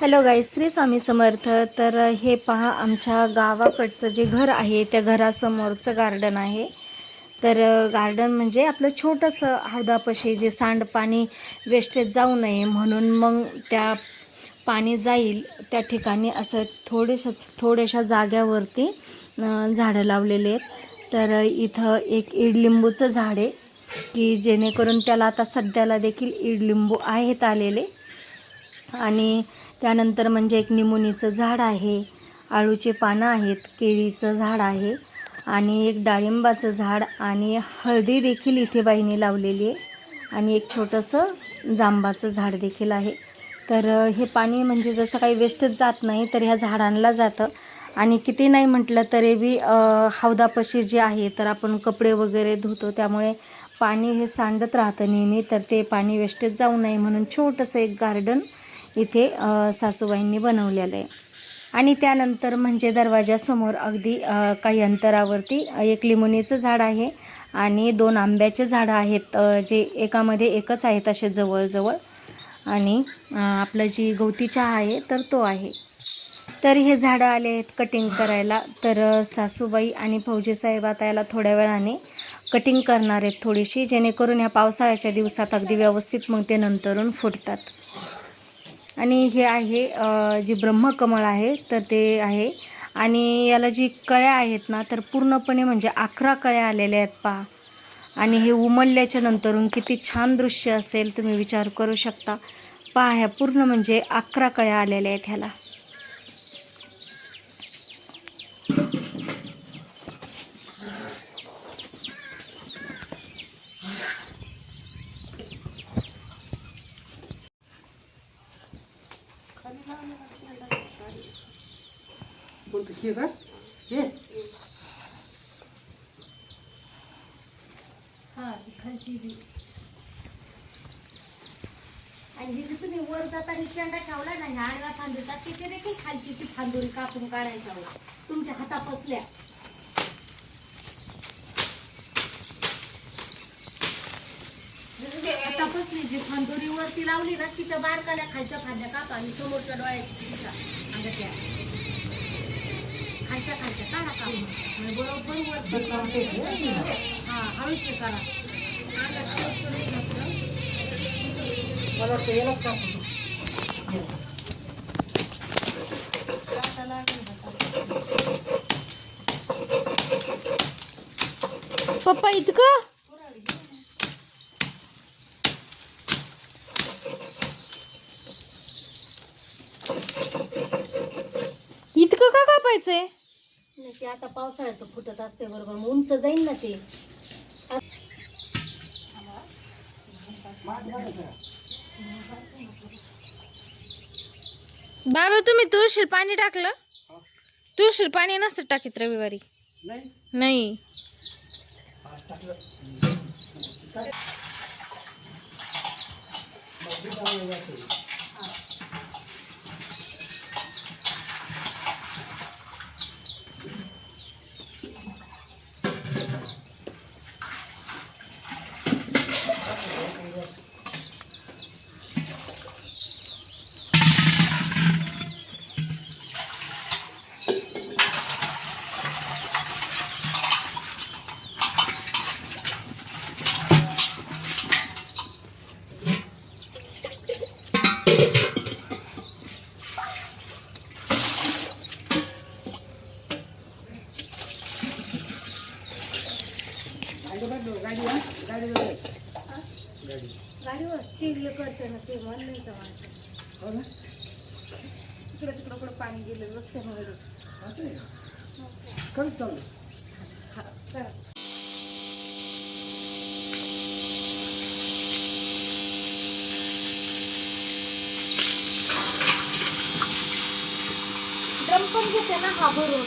Hello गाई श्री स्वामी समर्थ. तर हे पहा आमच्या गावाकडचं जे घर आहे त्या घरासमोरचं गार्डन आहे. तर गार्डन म्हणजे आपलं छोटंसं हौदापाशी जे सांडपाणी वेस्टेज जाऊ नये म्हणून मग त्या पाणी जाईल. त्या ठिकाणी असं थोडेशा थोड्याशा जाग्यावरती झाडं लावलेले आहेत. तर इथं एक ईडलिंबूचं झाड आहे की जेणेकरून त्याला आता सध्याला देखील ईडलिंबू आहेत आलेले. आणि त्यानंतर म्हणजे एक निमुनीचं झाड आहे आळूचे पानं आहेत केळीचं झाड आहे आणि एक डाळिंबाचं झाड आणि हळदी देखील इथे बाईने लावलेली आहे आणि एक छोटंसं जांबाचं झाड देखील आहे. तर हे पाणी म्हणजे जसं काही वेस्टच जात नाही तर ह्या झाडांना जातं. आणि किती नाही म्हटलं तरी बी हौदापशी हौदापाशी जे आहे तर आपण कपडे वगैरे धुतो त्यामुळे पाणी हे सांडत राहतं नेहमी तर ते पाणी वेस्टेज जाऊ नये म्हणून छोटंसं एक गार्डन इथे सासूबाईंनी बनवलेलं आहे. आणि त्यानंतर म्हणजे दरवाजासमोर अगदी काही अंतरावरती एक लिमोनीचं झाड आहे आणि दोन आंब्याचे झाडं आहेत जे एकामध्ये एकच आहेत असे जवळजवळ. आणि आपलं जी गवती चहा आहे तर तो आहे. तर हे झाडं आले आहेत कटिंग करायला. तर सासूबाई आणि फौजीसाहेब आता याला थोड्या वेळाने कटिंग करणार आहेत थोडीशी जेणेकरून ह्या पावसाळ्याच्या दिवसात अगदी व्यवस्थित मग ते नंतरून फुटतात. आणि हे आहे जे ब्रह्मकमळ आहे तर ते आहे. आणि याला जी कळ्या आहेत ना तर पूर्णपणे म्हणजे अकरा कळ्या आलेल्या आहेत पहा. आणि हे उमलल्याच्या नंतरून किती छान दृश्य असेल तुम्ही विचार करू शकता. पहा ह्या पूर्ण म्हणजे अकरा कळ्या आलेल्या आहेत ह्याला. कोणतं? हे का? हे? हा खालची आणि ही जी तुम्ही वर जाताना शेंडा ठेवला ना ह्या आडव्या फांदीचा तिथे देखील खालची ती फांदून कापून काढायच्या हो. तुमच्या हातापसल्या. बसली जी फांदोरी वरती लावली ना तिच्या बारकाल्या खालच्या फांद्या कापा आणि समोरच्या डोळ्याची तुमच्या अंगातल्या खालच्या खालच्या काढा म्हणजे बरोबर वरती हा हळूचे करा. मला वाटतं यालाच पप्पा इतकं इतकं का कापायचंय नाही ते आता पावसाळ्याचं फुटत असते बरोबर मग उंच जाईल ना ते. बाबा तुम्ही तुळशील पाणी टाकलं? तुळशील पाणी नसतं टाकीत रविवारी. नाही. नाही. आज टाकलं. गाडी गाडीवर करते ना ते मन नाही जमायचं हो ना तिकडे तिकडं कुठं पाणी गेलं रस्त्यामध्ये असं आहे का चालू हा करा ड्रम पण घेते ना हा भरून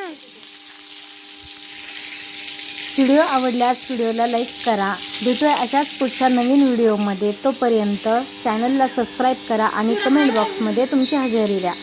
व्हिडिओ आवडल्यास व्हिडिओला लाईक करा. भेटूया अशाच पुढच्या नवीन व्हिडिओमध्ये. तोपर्यंत चॅनलला सबस्क्राईब करा आणि कमेंट बॉक्समध्ये तुमची हजेरी द्या.